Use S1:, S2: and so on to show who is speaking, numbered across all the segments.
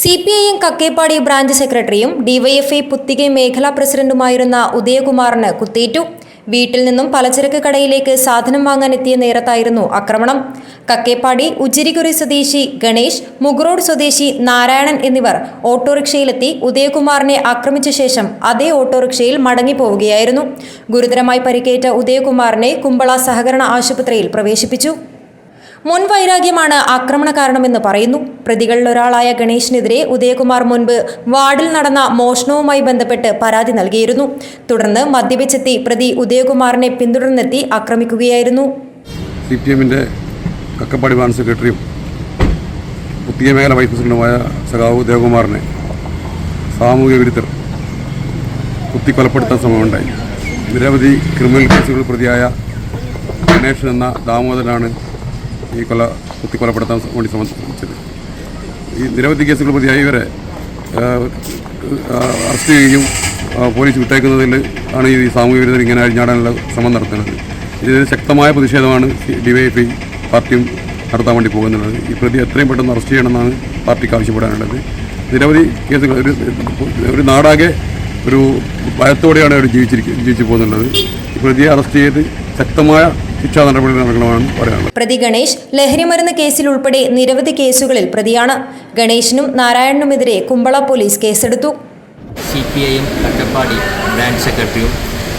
S1: C P I M Kakkeppadi branch സെക്രട്ടറിയും DYFI പുത്തികை മേഖലാ പ്രസിഡന്റുമായിരുന്ന ഉദയകുമാറിന് കുത്തേറ്റു. വീട്ടിൽ നിന്നും പലചരക്ക് കടയിലേക്ക് സാധനം വാങ്ങാനെത്തിയ നേരത്തായിരുന്നു ആക്രമണം. കക്കേപ്പാടി ഉജിരികുറി സ്വദേശി ഗണേഷ് മുഗ്രോഡ് സ്വദേശി നാരായണൻ എന്നിവർ ഓട്ടോറിക്ഷയിലെത്തി ഉദയകുമാറിനെ ആക്രമിച്ച ശേഷം അതേ ഓട്ടോറിക്ഷയിൽ മടങ്ങിപ്പോവുകയായിരുന്നു. ഗുരുതരമായി പരിക്കേറ്റ ഉദയകുമാറിനെ കുമ്പള സഹകരണ ആശുപത്രിയിൽ പ്രവേശിപ്പിച്ചു. മുൻ വൈരാഗ്യമാണ് ആക്രമണ കാരണമെന്ന് പറയുന്നു. പ്രതികളിലൊരാളായ ഗണേഷിനെതിരെ ഉദയകുമാർ മുൻപ് വാർഡിൽ നടന്ന മോഷണവുമായി ബന്ധപ്പെട്ട് പരാതി നൽകിയിരുന്നു. തുടർന്ന് മദ്യപിച്ചെത്തി പ്രതി ഉദയകുമാറിനെ പിന്തുടർന്നെത്തി ആക്രമിക്കുകയായിരുന്നു.
S2: സി പി എമ്മിന്റെ കക്കപ്പാടി ബ്രാഞ്ച് സെക്രട്ടറിയും പുതിയ മേഖല വൈസ് പ്രസിഡന്റുമായ സഖാവ് ഉദയകുമാറിനെ സാമൂഹിക വിരുദ്ധർ കുത്തിക്കൊലപ്പെടുത്താൻ ശ്രമമുണ്ടായി. നിരവധി ക്രിമിനൽ കേസുകൾ പ്രതിയായ ഗണേഷൻ എന്ന ദാമോദരനാണ് ഈ കൊല കുത്തിക്കൊലപ്പെടുത്താൻ വേണ്ടി ശ്രമിച്ചത് ഈ നിരവധി കേസുകൾ പ്രതിയായ. ഇവരെ അറസ്റ്റ് ചെയ്യുകയും പോലീസ് വിട്ടേക്കുന്നതിൽ ആണ് ഈ സാമൂഹ്യ വിരുദ്ധർ ഇങ്ങനെ അഴിഞ്ഞാടാനുള്ള ശ്രമം നടത്തുന്നത്. ഇതിന് ശക്തമായ പ്രതിഷേധമാണ് ഡിവൈഎഫ്ഐ പാർട്ടിയും നടത്താൻ വേണ്ടി പോകുന്നുള്ളത് ഈ പ്രതി എത്രയും പെട്ടെന്ന് അറസ്റ്റ് ചെയ്യണമെന്നാണ് പാർട്ടിക്ക് ആവശ്യപ്പെടാനുള്ളത്. നിരവധി കേസുകൾ ഒരു ഒരു നാടാകെ ഒരു ഭയത്തോടെയാണ് അവർ ജീവിച്ചിരിക്കുക ജീവിച്ചു പോകുന്നുള്ളത്. പ്രതിയെ അറസ്റ്റ് ചെയ്ത് ശക്തമായ ശിക്ഷാ നടപടികൾ നടക്കണമെന്നാണ് പറയാനുള്ളത്
S1: പ്രതി ഗണേഷ് ലഹരിമരുന്ന് കേസിൽ ഉൾപ്പെടെ നിരവധി കേസുകളിൽ പ്രതിയാണ്. ഗണേഷിനും നാരായണനുമെതിരെ കുമ്പള പോലീസ് കേസെടുത്തു.
S3: C P I M Kattappadi branch സെക്രട്ടറിയും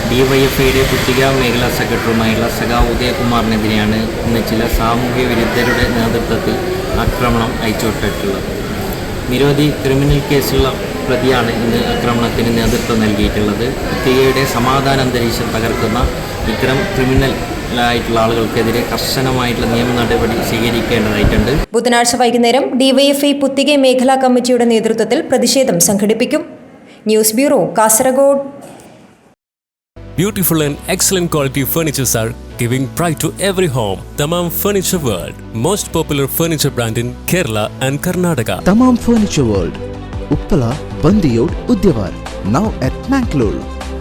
S3: ഡിവൈഎഫ്ഐയുടെ കുത്തിക മേഖലാ സെക്രട്ടറിയുമായുള്ള സഖാവ് ഉദയകുമാറിനെതിരെയാണ് ഇന്ന് ചില സാമൂഹ്യ വിരുദ്ധരുടെ നേതൃത്വത്തിൽ ആക്രമണം അയച്ചുവിട്ടിട്ടുള്ളത്. നിരവധി ക്രിമിനൽ കേസുള്ള പ്രതിയാണ് ഇന്ന് ആക്രമണത്തിന് നേതൃത്വം നൽകിയിട്ടുള്ളത്. കുത്തികയുടെ സമാധാന അന്തരീക്ഷം തകർക്കുന്ന ഇത്തരം ക്രിമിനലായിട്ടുള്ള ആളുകൾക്കെതിരെ കർശനമായിട്ടുള്ള നിയമ നടപടി സ്വീകരിക്കേണ്ടതായിട്ടുണ്ട്
S1: ബുധനാഴ്ച വൈകുന്നേരം ഡിവൈഎഫ്ഐ പുത്തികை മേഖലാ കമ്മിറ്റിയുടെ നേതൃത്വത്തിൽ പ്രതിഷേധം സംഘടിപ്പിക്കും news bureau Kasargod
S4: Beautiful and excellent quality furnitures are giving pride to every home. Tamam Furniture World, most popular furniture brand in Kerala and Karnataka.
S5: Tamam Furniture World, Uppala, Bandiyod, Udyavar, Now at Mangalore.